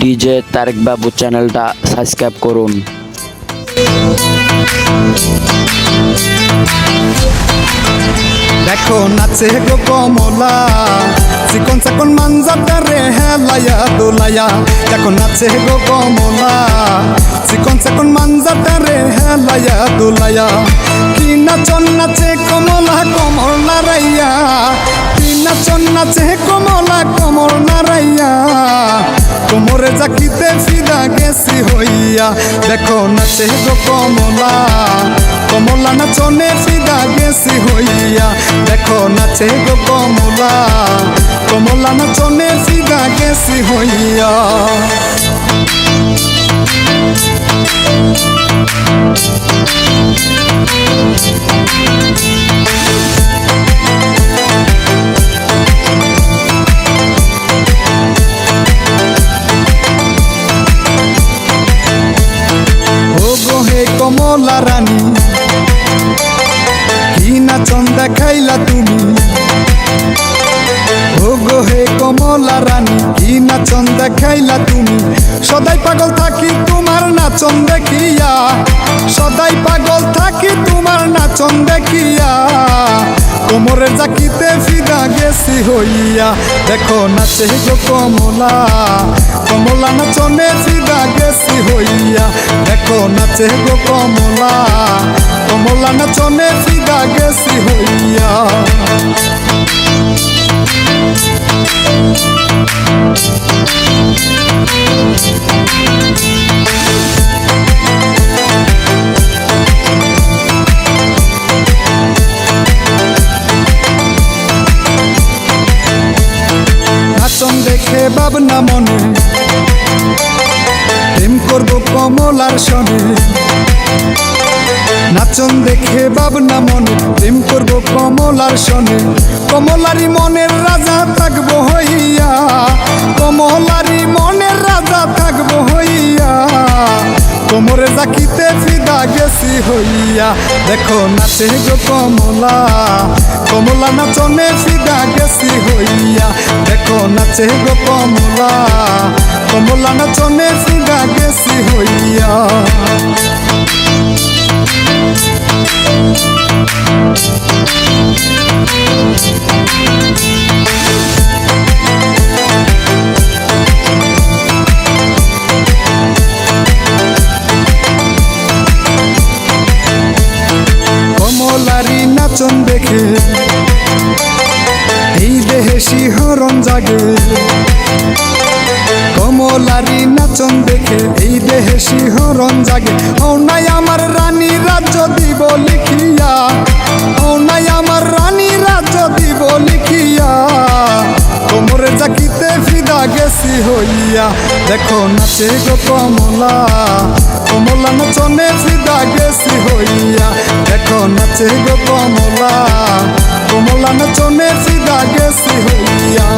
DJ Tarique বাবু চ্যানেলটা subscribe করুন। দেখো নাচে গো কমলা, চিকন চাকন মানজাটা রে হেলাইয়া দোলাইয়া। দেখো নাচে গো কমলা, চিকন চাকন মানজাটা রে হেলাইয়া দোলাইয়া। কি নাচন নাচে কমলা, কমল নারাইয়া। কি নাচন নাচে কমল কোমরে জাকিতে ফিদা গেছি হইয়া? দেখো নাচে গো কমলা। কমলা নাচনে ফিদা গেছি হইয়া। দেখো নাচে গো কমলা। কমলা নাচনে ফিদা গেছি হইয়া। কমলা রানী, কি নাচন দেখাইলা তুমি? সদাই পাগল থাকি তোমার নাচন দেখিয়া। সদাই পাগল থাকি তোমার নাচন দেখিয়া। কোমরে জাকিতে ফিদা গেছি হইয়া। দেখো নাচে গো কমলা কমলা নাচনে ফিদা গেছি হইয়া। দেখো নাচে গো কমলা কমলা নাচনে ফিদা গেছি হইয়া। দেখে ভাবনা মনে। প্রেম করব কমলার সনে। নাচন দেখে ভাবনা মনে। প্রেম করব কমলার সনে। কমলারি মনের রাজা কোমরে জাকিতে ফিদা গেছি হইয়া। দেখো নাচে গো কমলা কমলা নাচনে ফিদা গেছি হইয়া। দেখো নাচে গো কমলা কমলা নাচনে ফিদা নাচন দেখে। এই দেহে শিহরণ জাগে। কমলারি নাচন দেখে এই দেহে শিহরণ জাগে। ও নাই আমার রানী, রাজ্য দিব লিখিয়া। ও নাই আমার রানী, রাজ্য দিব লিখিয়া। কোমরে জাকিতে ফিদা গেছি হইয়া। দেখো নাচে গো কমলা। কমলা নাচনে ফিদা গেছি হইয়া। এখন আছে গো কমলা কমলা নাচনে ফিদা গেছি হইয়া।